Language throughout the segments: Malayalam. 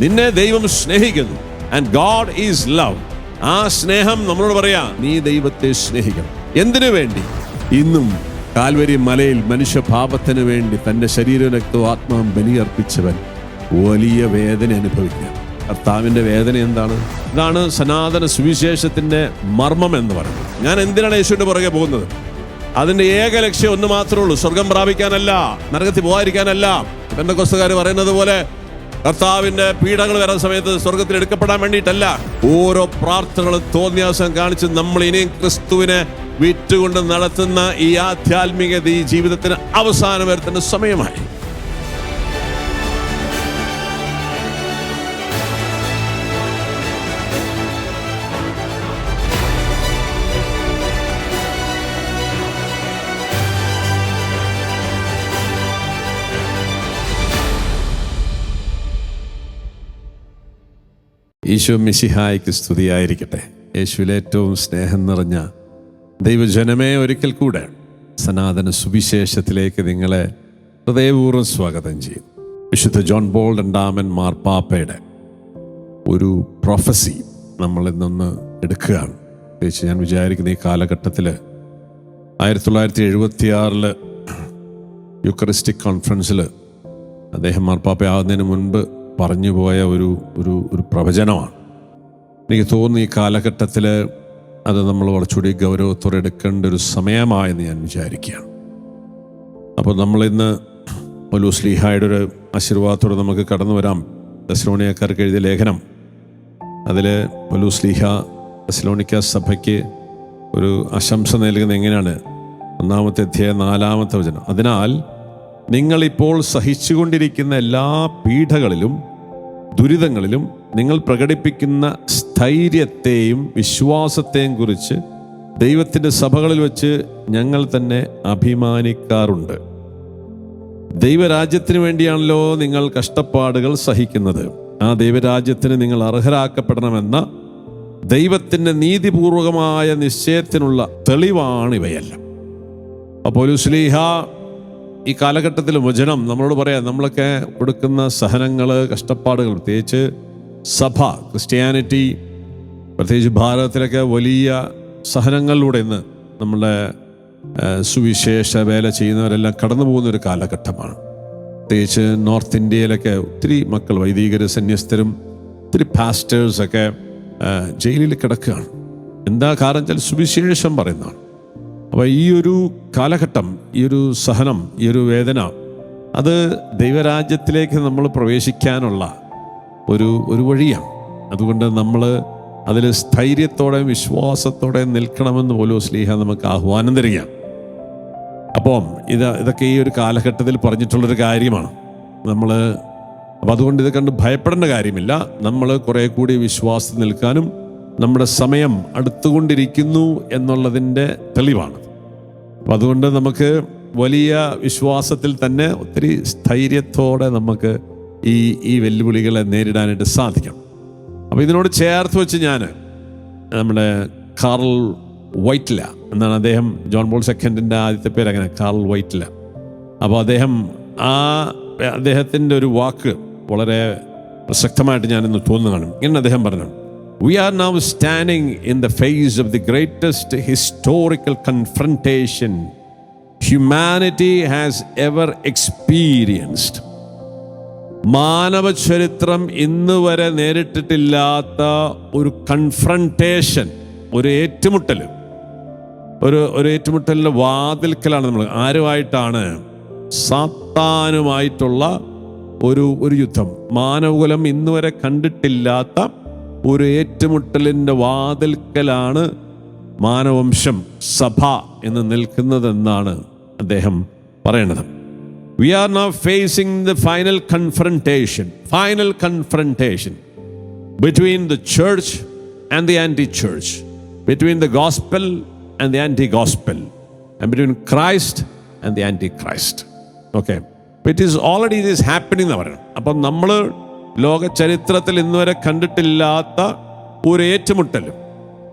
നിന്നെ ദൈവം സ്നേഹിക്കുന്നു. ആൻഡ് ഗോഡ് ഈസ് ലവ് ആ സ്നേഹം നമ്മളോട് പറയാ നീ ദൈവത്തെ സ്നേഹിക്കണം. എന്തിനു വേണ്ടി? ഇന്നും കാൽവരി മലയിൽ മനുഷ്യപാപത്തിന് വേണ്ടി തന്റെ ശരീരവും രക്തവും ആത്മാവും ബലിയർപ്പിച്ചവൻ വലിയ വേദന അനുഭവിക്കുക. കർത്താവിന്റെ വേദന എന്താണ്? ഇതാണ് സനാതന സുവിശേഷത്തിന്റെ മർമ്മം എന്ന് പറയുന്നത്. ഞാൻ എന്തിനാണ് യേശുവിന്റെ പുറകെ പോകുന്നത്? അതിന്റെ ഏക ലക്ഷ്യം ഒന്ന് മാത്രമേ ഉള്ളൂ. സ്വർഗം പ്രാപിക്കാനല്ല നരകത്തിൽ പോകാതിരിക്കാനല്ല. ബന്ധക്കോസ്തുകാർ പറയുന്നത് പോലെ കർത്താവിന്റെ പീഡകൾ വരുന്ന സമയത്ത് സ്വർഗത്തിൽ എടുക്കപ്പെടാൻ വേണ്ടിയിട്ടല്ല. ഓരോ പ്രാർത്ഥനകളും തോന്നിയാസം കാണിച്ച് നമ്മൾ ഇനിയും ക്രിസ്തുവിനെ വിറ്റുകൊണ്ട് നടത്തുന്ന ഈ ആധ്യാത്മികത ഈ ജീവിതത്തിന് അവസാനം വരുത്തേണ്ട സമയമായി. ഈശോ മിശിഹായ്ക്ക് സ്തുതിയായിരിക്കട്ടെ. യേശുവിൽ ഏറ്റവും സ്നേഹം നിറഞ്ഞ ദൈവജനമേ ഒരിക്കൽ കൂടെ സനാതന സുവിശേഷത്തിലേക്ക് നിങ്ങളെ ഹൃദയപൂർവം സ്വാഗതം ചെയ്യും. വിശുദ്ധ ജോൺ ബോൾ രണ്ടാമൻ മാർപ്പാപ്പയുടെ ഒരു പ്രൊഫസി നമ്മൾ ഇന്നൊന്ന് എടുക്കുകയാണ്. പ്രത്യേകിച്ച് ഞാൻ വിചാരിക്കുന്ന ഈ കാലഘട്ടത്തിൽ ആയിരത്തി തൊള്ളായിരത്തി എഴുപത്തി ആറിൽ യുക്കറിസ്റ്റിക് കോൺഫറൻസിൽ അദ്ദേഹം മാർപ്പാപ്പയാകുന്നതിന് മുൻപ് പറഞ്ഞു പോയ ഒരു ഒരു ഒരു പ്രവചനമാണ്. എനിക്ക് തോന്നുന്നു ഈ കാലഘട്ടത്തിൽ അത് നമ്മൾ കുറച്ചുകൂടി ഗൗരവത്തോടെ എടുക്കേണ്ട ഒരു സമയമായെന്ന് ഞാൻ വിചാരിക്കുകയാണ്. അപ്പോൾ നമ്മളിന്ന് ഒരു സ്ലീഹായുടെ ഒരു ആശീർവാദത്തോടെ നമുക്ക് കടന്നു വരാം. ദശ്രോണിയക്കാർക്ക് എഴുതിയ ലേഖനം. അതിൽ പൊലൂസ്ലീഹ തെസ്ലോണിക്ക സഭയ്ക്ക് ഒരു ആശംസ നൽകുന്നത് എങ്ങനെയാണ്? ഒന്നാമത്തെ അധ്യായം നാലാമത്തെ വചനം. അതിനാൽ നിങ്ങളിപ്പോൾ സഹിച്ചുകൊണ്ടിരിക്കുന്ന എല്ലാ പീഡകളിലും ദുരിതങ്ങളിലും നിങ്ങൾ പ്രകടിപ്പിക്കുന്ന സ്ഥൈര്യത്തെയും വിശ്വാസത്തെയും കുറിച്ച് ദൈവത്തിന്റെ സഭകളിൽ വെച്ച് ഞങ്ങൾ തന്നെ അഭിമാനിക്കാറുണ്ട്. ദൈവരാജ്യത്തിന് വേണ്ടിയാണല്ലോ നിങ്ങൾ കഷ്ടപ്പാടുകൾ സഹിക്കുന്നത്. ആ ദൈവരാജ്യത്തിന് നിങ്ങൾ അർഹരാക്കപ്പെടണമെന്ന ദൈവത്തിന്റെ നീതിപൂർവകമായ നിശ്ചയത്തിനുള്ള തെളിവാണ് ഇവയെല്ലാം അപ്പോൾ സ്ലീഹ ഈ കാലഘട്ടത്തിൽ വചനം നമ്മളോട് പറയാം നമ്മളൊക്കെ കൊടുക്കുന്ന സഹനങ്ങൾ കഷ്ടപ്പാടുകൾ പ്രത്യേകിച്ച് സഭ ക്രിസ്ത്യാനിറ്റി പ്രത്യേകിച്ച് ഭാരതത്തിലൊക്കെ വലിയ സഹനങ്ങളിലൂടെ ഇന്ന് നമ്മുടെ സുവിശേഷ വേല ചെയ്യുന്നവരെല്ലാം കടന്നു പോകുന്ന ഒരു കാലഘട്ടമാണ്. പ്രത്യേകിച്ച് നോർത്ത് ഇന്ത്യയിലൊക്കെ ഒത്തിരി മക്കൾ വൈദികർ സന്യസ്തരും ഒത്തിരി പാസ്റ്റേഴ്സൊക്കെ ജയിലിൽ കിടക്കുകയാണ്. എന്താ കാരണം വെച്ചാൽ സുവിശേഷം പറയുന്നതാണ്. അപ്പോൾ ഈ ഒരു കാലഘട്ടം ഈ ഒരു സഹനം ഈ ഒരു വേദന അത് ദൈവരാജ്യത്തിലേക്ക് നമ്മൾ പ്രവേശിക്കാനുള്ള ഒരു ഒരു വഴിയാണ്. അതുകൊണ്ട് നമ്മൾ അതിൽ സ്ഥൈര്യത്തോടെ വിശ്വാസത്തോടെ നിൽക്കണമെന്ന് പോലും സ്ലീഹ നമുക്ക് ആഹ്വാനം തരികയാണ്. അപ്പം ഇത് ഇതൊക്കെ ഈ ഒരു കാലഘട്ടത്തിൽ പറഞ്ഞിട്ടുള്ളൊരു കാര്യമാണ്. നമ്മൾ അപ്പം അതുകൊണ്ട് ഇത് കണ്ട് ഭയപ്പെടേണ്ട കാര്യമില്ല. നമ്മൾ കുറേ കൂടി വിശ്വാസത്തിൽ നിൽക്കാനും നമ്മുടെ സമയം അടുത്തുകൊണ്ടിരിക്കുന്നു എന്നുള്ളതിന്റെ തെളിവാണ്. അപ്പം അതുകൊണ്ട് നമുക്ക് വലിയ വിശ്വാസത്തിൽ തന്നെ ഒത്തിരി സ്ഥൈര്യത്തോടെ നമുക്ക് ഈ ഈ വെല്ലുവിളികളെ നേരിടാനായിട്ട് സാധിക്കണം അപ്പോൾ ഇതിനോട് ചേർത്ത് വെച്ച് ഞാൻ നമ്മുടെ കാർൾ വൈറ്റില എന്നാണ് അദ്ദേഹം ജോൺ ബോൾ സെക്കൻഡിന്റെ ആദ്യത്തെ പേര് അങ്ങനെ കാർൾ വൈറ്റില. അപ്പോൾ അദ്ദേഹം ആ അദ്ദേഹത്തിന്റെ ഒരു വാക്ക് വളരെ പ്രസക്തമായിട്ട് ഞാനിന്ന് തോന്നുന്നതാണ് ഇങ്ങനെ അദ്ദേഹം പറഞ്ഞു. We are now standing in the face of the greatest historical confrontation humanity has ever experienced മാനവ ചരിത്രം ഇന്ന് വരെ നേരിട്ടിട്ടില്ലാത്ത ഒരു കൺഫ്രണ്ടേഷൻ ഒരു ഏറ്റുമുട്ടൽ ഒരു ഒരു ഏറ്റുമുട്ടലിന്റെ വാതിൽക്കലാണ് നമ്മൾ ആരുമായിട്ടാണ്? സാത്താനുമായിട്ടുള്ള ഒരു ഒരു യുദ്ധം. മാനവകുലം ഇന്നുവരെ കണ്ടിട്ടില്ലാത്ത ഒരു ഏറ്റുമുട്ടലിന്റെ വാതിൽക്കലാണ് മാനവംശം സഭ എന്ന് നിൽക്കുന്നതെന്നാണ് അദ്ദേഹം പറയണത് We are now facing the final confrontation, final confrontation between the church and the anti church, between the gospel and the anti gospel, and between Christ and the anti Christ. Okay. It is already it is happening എന്ന് പറയണം അപ്പം നമ്മൾ ലോക ചരിത്രത്തിൽ ഇന്നുവരെ കണ്ടിട്ടില്ലാത്ത ഒരു ഏറ്റുമുട്ടലും.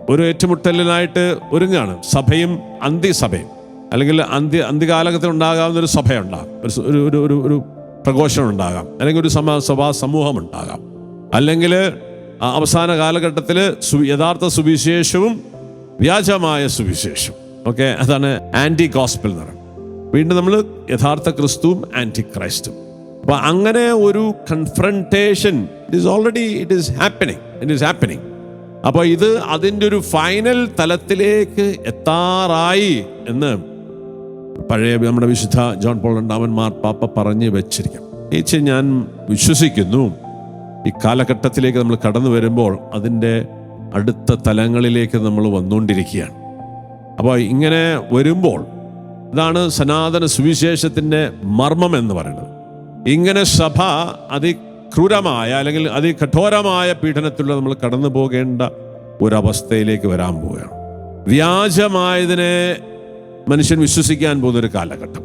ഒരു ഏറ്റുമുട്ടലിനായിട്ട് ഒരുങ്ങാണ്. സഭയും അന്ത്യസഭയും അല്ലെങ്കിൽ അന്ത്യ അന്ത്യകാലഘട്ടത്തിൽ ഉണ്ടാകാവുന്ന ഒരു സഭയുണ്ടാകും. ഒരു ഒരു ഒരു ഒരു പ്രഘോഷണം ഉണ്ടാകാം. അല്ലെങ്കിൽ ഒരു സമാ സഭാ സമൂഹം ഉണ്ടാകാം. അല്ലെങ്കിൽ അവസാന കാലഘട്ടത്തിൽ യഥാർത്ഥ സുവിശേഷവും വ്യാജമായ സുവിശേഷം ഓക്കെ? അതാണ് ആന്റി ഗോസ്പിൾ എന്ന് പറയുന്നത്. വീണ്ടും നമ്മൾ യഥാർത്ഥ ക്രിസ്തുവും ആന്റി ക്രൈസ്റ്റും അപ്പൊ അങ്ങനെ ഒരു confrontation it is already it is happening it is happening അപ്പോൾ ഇത് അതിന്റെ ഒരു ഫൈനൽ തലത്തിലേക്ക് എത്താറായി എന്ന് പഴയ നമ്മുടെ വിശുദ്ധ ജോൺ പോൾ രണ്ടാമൻ മാർപ്പാപ്പ പറഞ്ഞ് വെച്ചിരിക്കാം. ഏച്ചി ഞാൻ വിശ്വസിക്കുന്നു. ഈ കാലഘട്ടത്തിലേക്ക് നമ്മൾ കടന്നു വരുമ്പോൾ അതിന്റെ അടുത്ത തലങ്ങളിലേക്ക് നമ്മൾ വന്നുകൊണ്ടിരിക്കുകയാണ്. അപ്പോൾ ഇങ്ങനെ വരുമ്പോൾ ഇതാണ് സനാതന സുവിശേഷത്തിന്റെ മർമ്മം എന്ന് പറയുന്നത്. ഇങ്ങനെ സഭ അതിക്രൂരമായ അല്ലെങ്കിൽ അതികഠോരമായ പീഡനത്തിലൂടെ നമ്മൾ കടന്നു പോകേണ്ട ഒരവസ്ഥയിലേക്ക് വരാൻ പോവുകയാണ്. വ്യാജമായതിനെ മനുഷ്യൻ വിശ്വസിക്കാൻ പോകുന്ന ഒരു കാലഘട്ടം.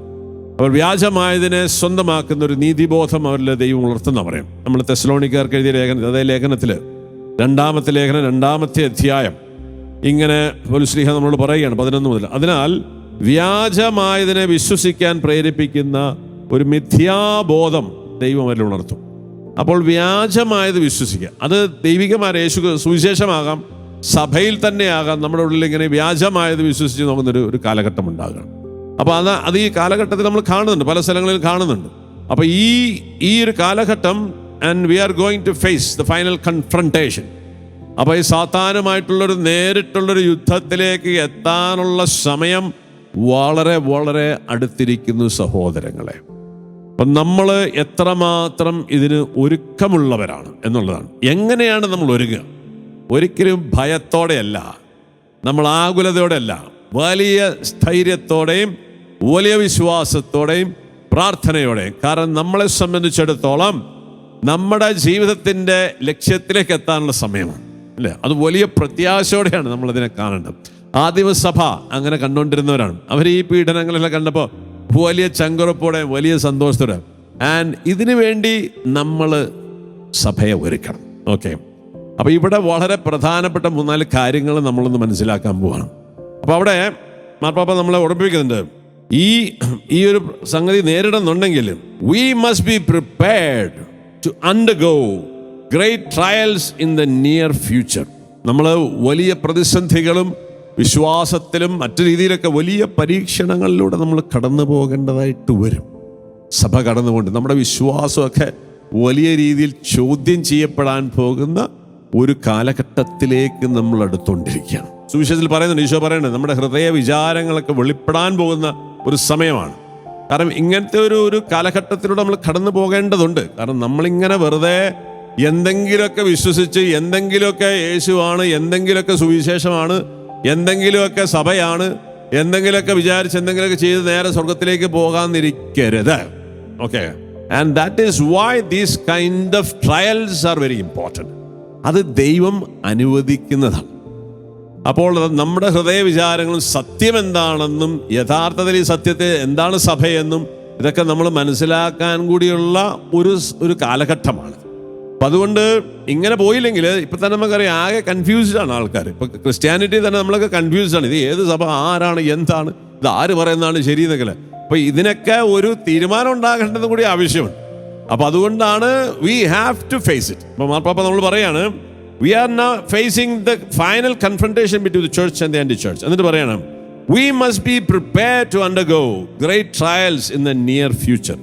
അവർ വ്യാജമായതിനെ സ്വന്തമാക്കുന്ന ഒരു നീതിബോധം അവരിലെ ദൈവം ഉണർത്തുന്ന പറയും. നമ്മൾ തെസ്ലോണിക്കാർക്ക് എഴുതിയ ലേഖന അതേ ലേഖനത്തിൽ രണ്ടാമത്തെ ലേഖനം രണ്ടാമത്തെ അധ്യായം ഇങ്ങനെ ഒരു സ്നേഹ നമ്മളോട് പറയുകയാണ് പതിനൊന്ന് മുതൽ. അതിനാൽ വ്യാജമായതിനെ വിശ്വസിക്കാൻ പ്രേരിപ്പിക്കുന്ന ഒരു മിഥ്യാബോധം ദൈവം അവരിൽ ഉണർത്തും. അപ്പോൾ വ്യാജമായത് വിശ്വസിക്കുക. അത് ദൈവികമായ യേശു സുവിശേഷമാകാം സഭയിൽ തന്നെയാകാം നമ്മുടെ ഉള്ളിൽ ഇങ്ങനെ വ്യാജമായത് വിശ്വസിച്ച് നോക്കുന്നൊരു ഒരു കാലഘട്ടം ഉണ്ടാകണം. അപ്പോൾ അത് അത് ഈ കാലഘട്ടത്തിൽ നമ്മൾ കാണുന്നുണ്ട് പല സ്ഥലങ്ങളിൽ കാണുന്നുണ്ട്. അപ്പോൾ ഈ ഈ ഒരു കാലഘട്ടം and we are going to face the final confrontation അപ്പോൾ ഈ സാത്താനുമായിട്ടുള്ളൊരു നേരിട്ടുള്ളൊരു യുദ്ധത്തിലേക്ക് എത്താനുള്ള സമയം വളരെ വളരെ അടുത്തിരിക്കുന്നു സഹോദരങ്ങളെ. അപ്പം നമ്മൾ എത്രമാത്രം ഇതിന് ഒരുക്കമുള്ളവരാണ് എന്നുള്ളതാണ്. എങ്ങനെയാണ് നമ്മൾ ഒരുങ്ങുക? ഒരിക്കലും ഭയത്തോടെയല്ല. നമ്മൾ ആകുലതയോടെയല്ല. വലിയ സ്ഥൈര്യത്തോടെയും വലിയ വിശ്വാസത്തോടെയും പ്രാർത്ഥനയോടെയും. കാരണം നമ്മളെ സംബന്ധിച്ചിടത്തോളം നമ്മുടെ ജീവിതത്തിന്റെ ലക്ഷ്യത്തിലേക്ക് എത്താനുള്ള സമയമാണ്. അല്ലേ? അത് വലിയ പ്രത്യാശയോടെയാണ് നമ്മളതിനെ കാണേണ്ടത്. ആദിമസഭ അങ്ങനെ കണ്ടുകൊണ്ടിരുന്നവരാണ്. അവർ ഈ പീഡനങ്ങളെല്ലാം കണ്ടപ്പോൾ വലിയ ചങ്കുറപ്പോടെ വലിയ സന്തോഷത്തോടെ. ആൻഡ് ഇതിനു വേണ്ടി നമ്മൾ സഭയെ ഒരുക്കണം. ഓക്കെ അപ്പോൾ ഇവിടെ വളരെ പ്രധാനപ്പെട്ട മൂന്നാൽ കാര്യങ്ങൾ നമ്മളൊന്ന് മനസ്സിലാക്കാൻ പോവാണ്. അപ്പോൾ അവിടെ മാർപ്പാപ്പ നമ്മളെ ഉറപ്പിക്കുന്നുണ്ട് ഈ ഈ ഒരു സംഗതി നേരിടുന്നുണ്ടെങ്കിൽ we must be prepared to undergo great trials in the near future നമ്മൾ വലിയ പ്രതിസന്ധികളും വിശ്വാസത്തിലും മറ്റു രീതിയിലൊക്കെ വലിയ പരീക്ഷണങ്ങളിലൂടെ നമ്മൾ കടന്നു പോകേണ്ടതായിട്ട് വരും. സഭ കടന്നുകൊണ്ട് നമ്മുടെ വിശ്വാസമൊക്കെ വലിയ രീതിയിൽ ചോദ്യം ചെയ്യപ്പെടാൻ പോകുന്ന ഒരു കാലഘട്ടത്തിലേക്ക് നമ്മൾ അടുത്തുകൊണ്ടിരിക്കുകയാണ്. സുവിശേഷത്തിൽ പറയുന്നുണ്ട് ഈശോ പറയുന്നുണ്ട് നമ്മുടെ ഹൃദയ വിചാരങ്ങളൊക്കെ വെളിപ്പെടാൻ പോകുന്ന ഒരു സമയമാണ്. കാരണം ഇങ്ങനത്തെ ഒരു ഒരു കാലഘട്ടത്തിലൂടെ നമ്മൾ കടന്നു പോകേണ്ടതുണ്ട്. കാരണം നമ്മളിങ്ങനെ വെറുതെ എന്തെങ്കിലുമൊക്കെ വിശ്വസിച്ച് എന്തെങ്കിലുമൊക്കെ യേശുവാണ് എന്തെങ്കിലുമൊക്കെ സുവിശേഷമാണ് എന്തെങ്കിലുമൊക്കെ സഭയാണ് എന്തെങ്കിലുമൊക്കെ വിചാരിച്ച് എന്തെങ്കിലുമൊക്കെ ചെയ്ത് നേരെ സ്വർഗത്തിലേക്ക് പോകാന്നിരിക്കരുത് okay and that is why these kind of trials are very important അത് ദൈവം അനുവദിക്കുന്നതാണ്. അപ്പോൾ നമ്മുടെ ഹൃദയ വിചാരങ്ങളും സത്യം എന്താണെന്നും യഥാർത്ഥത്തിൽ ഈ സത്യത്തെ എന്താണ് സഭയെന്നും ഇതൊക്കെ നമ്മൾ മനസ്സിലാക്കാൻ കൂടിയുള്ള ഒരു ഒരു കാലഘട്ടമാണ്. അപ്പം അതുകൊണ്ട് ഇങ്ങനെ പോയില്ലെങ്കിൽ ഇപ്പം തന്നെ നമുക്കറിയാം ആകെ കൺഫ്യൂസ്ഡ് ആണ് ആൾക്കാർ ഇപ്പം ക്രിസ്ത്യാനിറ്റി തന്നെ നമ്മളൊക്കെ ആണ്. ഇത് ഏത് സഭ ആരാണ് എന്താണ് ഇത് ആര് പറയുന്നതാണ് ശരി എന്നൊക്കെ അപ്പം ഇതിനൊക്കെ ഒരു തീരുമാനം ഉണ്ടാകേണ്ടത് കൂടി ആവശ്യമുണ്ട് അപ്പം അതുകൊണ്ടാണ് we have to face it അപ്പം മാർപ്പാപ്പ നമ്മൾ പറയാണ് we are now facing the final confrontation between the church and the anti church എന്നിട്ട് പറയണം we must be prepare to undergo great trials in the near future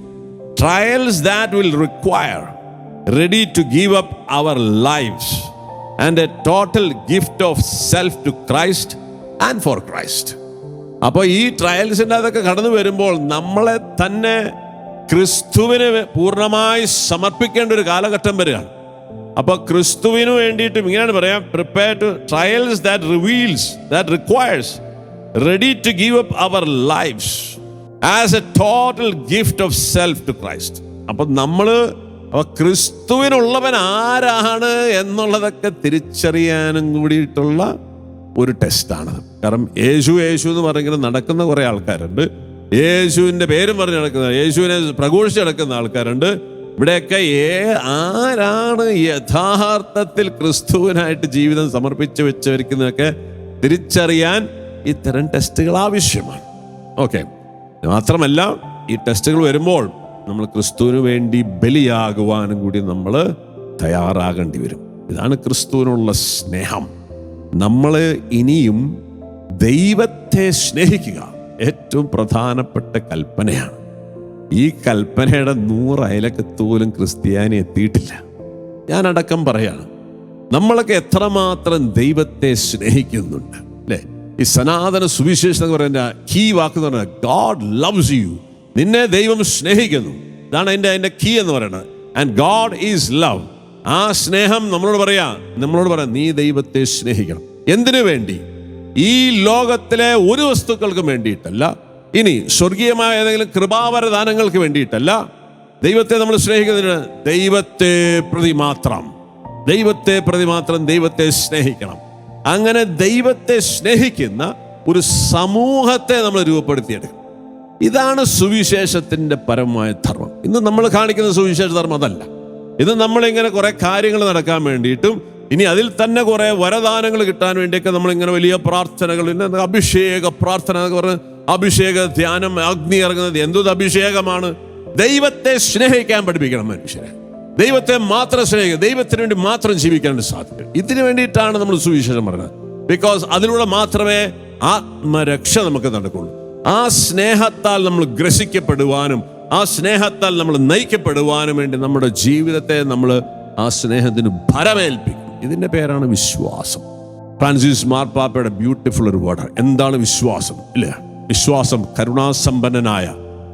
trials that will require ready to give up our life and a total gift of self to Christ and for Christ അപ്പോൾ ഈ ട്രയൽസിന്റെ അതൊക്കെ കടന്നു വരുമ്പോൾ നമ്മളെ തന്നെ ക്രിസ്തുവിന് പൂർണമായി സമർപ്പിക്കേണ്ട ഒരു കാലഘട്ടം വരികയാണ്. അപ്പോൾ ക്രിസ്തുവിന് വേണ്ടിയിട്ടും ഇങ്ങനെയാണ് പറയാം prepare to trials that reveals that requires ready to give up our life as a total gift of self to Christ അപ്പം നമ്മൾ അപ്പൊ ക്രിസ്തുവിനുള്ളവൻ ആരാണ് എന്നുള്ളതൊക്കെ തിരിച്ചറിയാനും കൂടിയിട്ടുള്ള ഒരു ടെസ്റ്റാണ് കാരണം യേശു യേശു എന്ന് പറഞ്ഞിങ്ങനെ നടക്കുന്ന കുറെ ആൾക്കാരുണ്ട്. യേശുവിന്റെ പേരും പറഞ്ഞ് നടക്കുന്ന യേശുവിനെ പ്രഘോഷിച്ച് നടക്കുന്ന ആൾക്കാരുണ്ട്. ഇവിടെയൊക്കെ ഏ ആരാണ് യഥാർത്ഥത്തിൽ ക്രിസ്തുവിനായിട്ട് ജീവിതം സമർപ്പിച്ച് വെച്ചവരിക്കുന്നതൊക്കെ തിരിച്ചറിയാൻ ഇത്തരം ടെസ്റ്റുകൾ ആവശ്യമാണ്. ഓക്കെ. മാത്രമല്ല ഈ ടെസ്റ്റുകൾ വരുമ്പോൾ നമ്മൾ ക്രിസ്തുവിന് വേണ്ടി ബലിയാകുവാനും കൂടി നമ്മൾ തയ്യാറാകേണ്ടി വരും. ഇതാണ് ക്രിസ്തുവിനുള്ള സ്നേഹം. നമ്മൾ ഇനിയും ദൈവത്തെ സ്നേഹിക്കുക ഏറ്റവും പ്രധാനപ്പെട്ട കൽപ്പനയാണ്. ഈ കൽപ്പനയുടെ നൂറ് അയലക്കത്ത് പോലും ക്രിസ്ത്യാനി എത്തിയിട്ടില്ല. ഞാൻ അടക്കം പറയാണ് നമ്മളൊക്കെ എത്രമാത്രം ദൈവത്തെ സ്നേഹിക്കുന്നുണ്ട് അല്ലേ? ഈ സനാതന സുവിശേഷം എന്ന് പറയുന്ന കീ വാക്ക് എന്ന് പറഞ്ഞാൽ ഗാഡ് ലവ്സ് യു നിന്നെ ദൈവം സ്നേഹിക്കുന്നു. ഇതാണ് അതിന്റെ അതിന്റെ കീ എന്ന് പറയുന്നത്. ആൻഡ് ഗാഡ് ഈസ് ലവ് ആ സ്നേഹം നമ്മളോട് പറയാ നമ്മളോട് പറയാം നീ ദൈവത്തെ സ്നേഹിക്കണം. എന്തിനു വേണ്ടി? ഈ ലോകത്തിലെ ഒരു വസ്തുക്കൾക്കും വേണ്ടിയിട്ടല്ല. ഇനി സ്വർഗീയമായ ഏതെങ്കിലും കൃപാവരദാനങ്ങൾക്ക് വേണ്ടിയിട്ടല്ല. ദൈവത്തെ നമ്മൾ സ്നേഹിക്കുന്നതിന് ദൈവത്തെ പ്രതി മാത്രം. ദൈവത്തെ പ്രതി മാത്രം ദൈവത്തെ സ്നേഹിക്കണം. അങ്ങനെ ദൈവത്തെ സ്നേഹിക്കുന്ന ഒരു സമൂഹത്തെ നമ്മൾ രൂപപ്പെടുത്തിയെടുക്കണം. ഇതാണ് സുവിശേഷത്തിന്റെ പരമമായ ധർമ്മം. ഇന്ന് നമ്മൾ കാണിക്കുന്ന സുവിശേഷ ധർമ്മം അതല്ല. ഇത് നമ്മളിങ്ങനെ കുറേ കാര്യങ്ങൾ നടക്കാൻ വേണ്ടിയിട്ടും ഇനി അതിൽ തന്നെ കുറേ വരദാനങ്ങൾ കിട്ടാൻ വേണ്ടിയൊക്കെ നമ്മളിങ്ങനെ വലിയ പ്രാർത്ഥനകൾ അഭിഷേക പ്രാർത്ഥന എന്നൊക്കെ പറഞ്ഞ് അഭിഷേക ധ്യാനം അഗ്നി ഇറങ്ങുന്നത് എന്തൊരു അഭിഷേകമാണ്. ദൈവത്തെ സ്നേഹിക്കാൻ പഠിപ്പിക്കണം മനുഷ്യരെ. ദൈവത്തെ മാത്രം സ്നേഹിക്കുക ദൈവത്തിന് വേണ്ടി മാത്രം ജീവിക്കാൻ സാധിക്കും. ഇതിനു വേണ്ടിയിട്ടാണ് നമ്മൾ സുവിശേഷം പറഞ്ഞത്. ബിക്കോസ് അതിലൂടെ മാത്രമേ ആത്മരക്ഷ നമുക്ക് നടക്കുള്ളൂ. ആ സ്നേഹത്താൽ നമ്മൾ ഗ്രസിക്കപ്പെടുവാനും ആ സ്നേഹത്താൽ നമ്മൾ നയിക്കപ്പെടുവാനും വേണ്ടി നമ്മുടെ ജീവിതത്തെ നമ്മൾ ആ സ്നേഹത്തിന് ഭരമേൽപ്പിക്കും. ഇതിന്റെ പേരാണ് വിശ്വാസം. ഫ്രാൻസിസ് മാർപ്പാപ്പയുടെ ബ്യൂട്ടിഫുൾ ഒരു വേർഡ് എന്താണ് വിശ്വാസം? ഇല്ലേ? വിശ്വാസം കരുണാസമ്പന്നനായ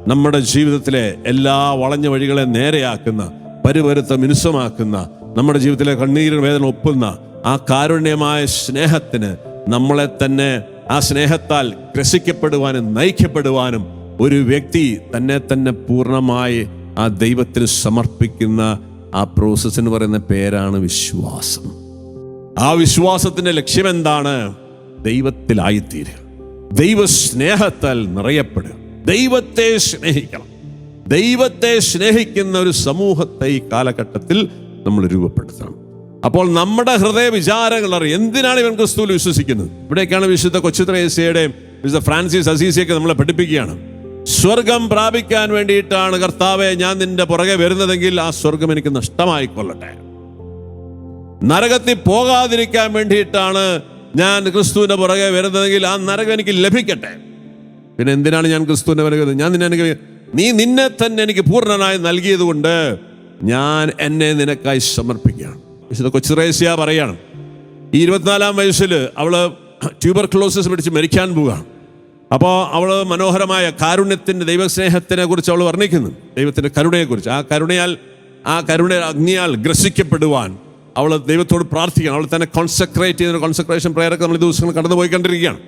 നമ്മുടെ ജീവിതത്തിലെ എല്ലാ വളഞ്ഞ വഴികളെ നേരെയാക്കുന്ന പരിവരുത്ത മിനുസമാക്കുന്ന നമ്മുടെ ജീവിതത്തിലെ കണ്ണീരിന് വേദന ഒപ്പുന്ന ആ കാരുണ്യമായ സ്നേഹത്തിന് നമ്മളെ തന്നെ ആ സ്നേഹത്താൽ ഗ്രസിക്കപ്പെടുവാനും നയിക്കപ്പെടുവാനും ഒരു വ്യക്തി തന്നെ തന്നെ പൂർണമായി ആ ദൈവത്തിന് സമർപ്പിക്കുന്ന ആ പ്രോസസ്സിന് പറയുന്ന പേരാണ് വിശ്വാസം. ആ വിശ്വാസത്തിന്റെ ലക്ഷ്യം എന്താണ് ദൈവത്തിലായിത്തീരുക. ദൈവ സ്നേഹത്താൽ നിറയപ്പെടുക. ദൈവത്തെ സ്നേഹിക്കണം. ദൈവത്തെ സ്നേഹിക്കുന്ന ഒരു സമൂഹത്തെ ഈ കാലഘട്ടത്തിൽ നമ്മൾ രൂപപ്പെടുത്തണം. അപ്പോൾ നമ്മുടെ ഹൃദയ വിചാരങ്ങൾ അറിയാം. എന്തിനാണ് ഇവൻ ക്രിസ്തുവിൽ വിശ്വസിക്കുന്നത്? ഇവിടേക്കാണ് വിശുദ്ധ കൊച്ചുത്രേസ്യയുടെയും വിശുദ്ധ ഫ്രാൻസിസ് അസീസിയൊക്കെ നമ്മളെ പഠിപ്പിക്കുകയാണ്. സ്വർഗം പ്രാപിക്കാൻ വേണ്ടിയിട്ടാണ് കർത്താവെ ഞാൻ നിന്റെ പുറകെ വരുന്നതെങ്കിൽ ആ സ്വർഗം എനിക്ക് നഷ്ടമായിക്കൊള്ളട്ടെ. നരകത്തിൽ പോകാതിരിക്കാൻ വേണ്ടിയിട്ടാണ് ഞാൻ ക്രിസ്തുവിന്റെ പുറകെ വരുന്നതെങ്കിൽ ആ നരകം എനിക്ക് ലഭിക്കട്ടെ. പിന്നെ എന്തിനാണ് ഞാൻ ക്രിസ്തുവിന്റെ പുറകെ ഞാൻ നിന്നെ എനിക്ക് നീ നിന്നെ തന്നെ എനിക്ക് പൂർണനായി നൽകിയത് കൊണ്ട് ഞാൻ എന്നെ നിനക്കായി സമർപ്പിക്കുകയാണ്. വിശുദ്ധ കൊച്ചുറേസ്യ പറയാണ് ഈ ഇരുപത്തിനാലാം വയസ്സിൽ അവൾ ട്യൂബർ ക്ലോസസ് പിടിച്ച് മരിക്കാൻ പോവുകയാണ്. അപ്പോൾ അവൾ മനോഹരമായ കാരുണ്യത്തിന്റെ ദൈവസ്നേഹത്തിനെ കുറിച്ച് അവൾ വർണിക്കുന്നു. ദൈവത്തിന്റെ കരുണയെക്കുറിച്ച്. ആ കരുണയാൽ ആ കരുണ അഗ്നിയാൽ ഗ്രസിക്കപ്പെടുവാൻ അവൾ ദൈവത്തോട് പ്രാർത്ഥിക്കണം. അവൾ തന്നെ കോൺസെൻട്രേറ്റ് ചെയ്യുന്ന കോൺസെൻട്രേഷൻ പ്രയറൊക്കെ നമ്മൾ ഈ ദിവസങ്ങൾ കടന്നു പോയിക്കൊണ്ടിരിക്കുകയാണ്